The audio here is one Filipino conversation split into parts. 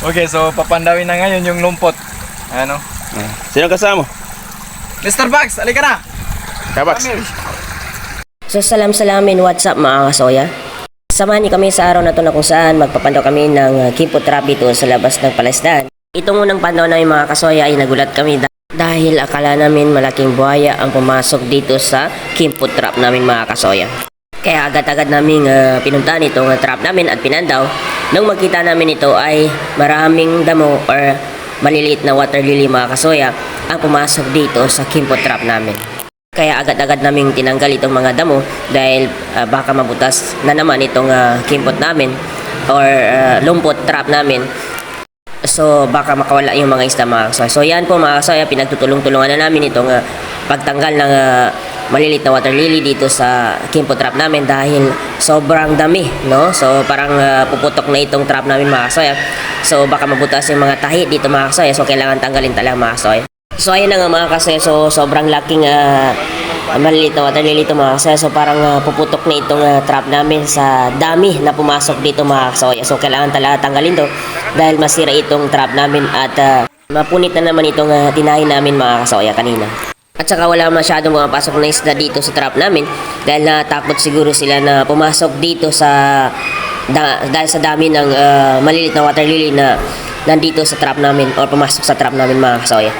Okay, so papandawin na ngayon yung lumpot. Ano? Ah, Sino kasama mo? Mr. Bugs, alika na! Kabax. So salam salamin, what's up mga kasoya? Samahan niyo kami sa araw na to na kung saan magpapandaw kami ng uh, Kimpo Trap dito sa labas ng palaisdaan. Itong unang pandaw namin mga kasoya ay nagulat kami dah- dahil akala namin malaking buhaya ang pumasok dito sa Kimpo Trap namin mga kasoya. Kaya agad-agad naming uh, pinuntahan itong uh, trap namin at pinandaw. Nung magkita namin ito ay maraming damo or maliliit na water lily mga kasoya ang pumasok dito sa Kimpo Trap namin. Kaya agad-agad naming tinanggal itong mga damo dahil ah, baka mabutas na naman itong ah, kimpot namin or ah, lumpot trap namin. So baka makawala yung mga isda mga kasoy. So yan po mga kasoy, pinagtutulong-tulungan na namin itong ah, pagtanggal ng ah, malilit na water lily dito sa kimpo trap namin dahil sobrang dami, no? So parang ah, puputok na itong trap namin mga kasoy. So baka mabutas yung mga tahi dito mga kasoy. So kailangan tanggalin talaga mga kasoy. So ayun na nga mga kasoy. So sobrang laking ah, maliliit na water lily ito mga kasoy. So parang ah, puputok na itong ah, trap namin sa dami na pumasok dito mga kasoy. So kailangan talaga tanggalin to dahil masira itong trap namin at ah, mapunit na naman itong uh, tinahin namin mga kasoya kanina. At saka wala masyadong pumapasok na isda dito sa trap namin dahil natakot siguro sila na pumasok dito sa da, dahil sa dami ng ah, maliliit na water lily na nandito sa trap namin or pumasok sa trap namin mga kasoya.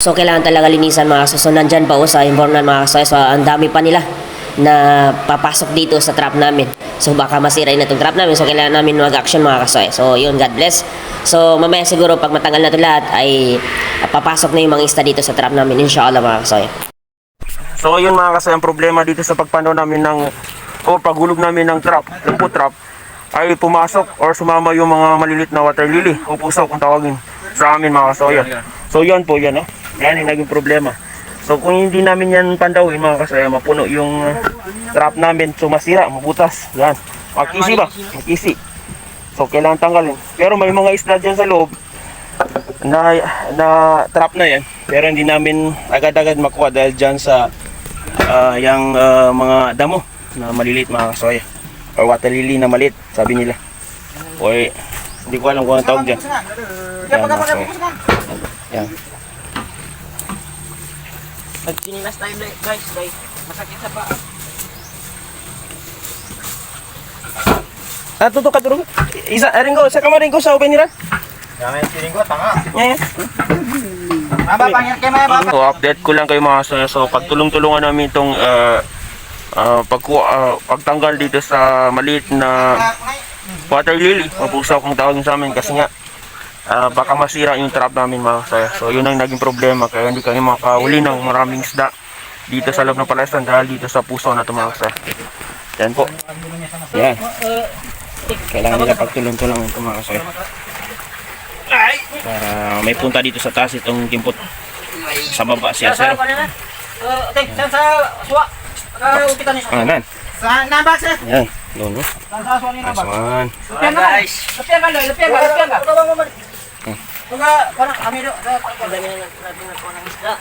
So kailangan talaga linisan mga kasoy. So nandyan pa o sa Imbornan mga kasoy. So ang dami pa nila na papasok dito sa trap namin. So baka masira na itong trap namin. So kailangan namin mag-action mga kasoy. So yun, God bless. So mamaya siguro pag matanggal na ito lahat ay ah, papasok na yung mga isda dito sa trap namin. Inshallah mga kasoy. So yun mga kasay, ang problema dito sa pagpanaw namin ng o paghulog namin ng trap, lumpo trap ay pumasok or sumama yung mga malilit na water lily o puso kung tawagin sa amin mga kasoya. So yan po yan, oh. yan yung naging problema. So kung hindi namin yan pandawin mga kasaya, mapuno yung uh, trap namin, so masira, mabutas. Yan. Makisi ba? Makisi. So kailangan tanggalin. Pero may mga isda dyan sa loob na, na trap na yan. Pero hindi namin agad-agad makuha dahil dyan sa ah, yung ah, mga damo na maliliit mga kasoya. Or water lily na maliit, sabi nila. O eh, hindi ko alam kung anong tawag dyan. Yan kasoya. Yan. Pagkinilas tayo guys, guys. Masakit sa paa. Ah, tutok ka duro. Isa, aring ko, sa kamarin ko sa open nila. Yaman yung piling ko, tanga. Yeah, yeah. Maba, pangyan kayo maya, baba. So, update ko lang kayo mga kasoya. So, pagtulong-tulungan namin itong uh, uh, pagku- ah, pagtanggal dito sa maliit na water lily. Mapusaw kung tawagin sa amin kasi nga ah, baka masira yung trap namin mga kasaya. So yun ang naging problema kaya hindi kami makahuli ng maraming isda dito sa loob ng palaistan dahil dito sa puso na ito mga kasaya. Yan po. Yan. Kailangan nila pagtulong-tulong ito mga kasaya. Para may punta dito sa taas itong kimpot sa baba siya sir. Tek, saan sa suwa? Upitan niyo. Ah, nan. Sa nabak, sir. Yan. Doon. Saan sa aswan ni nabak? Guys. Lupian ka, lupian ka, lupian ka. Mga, parang kami do. Dami na natin natin ng isda.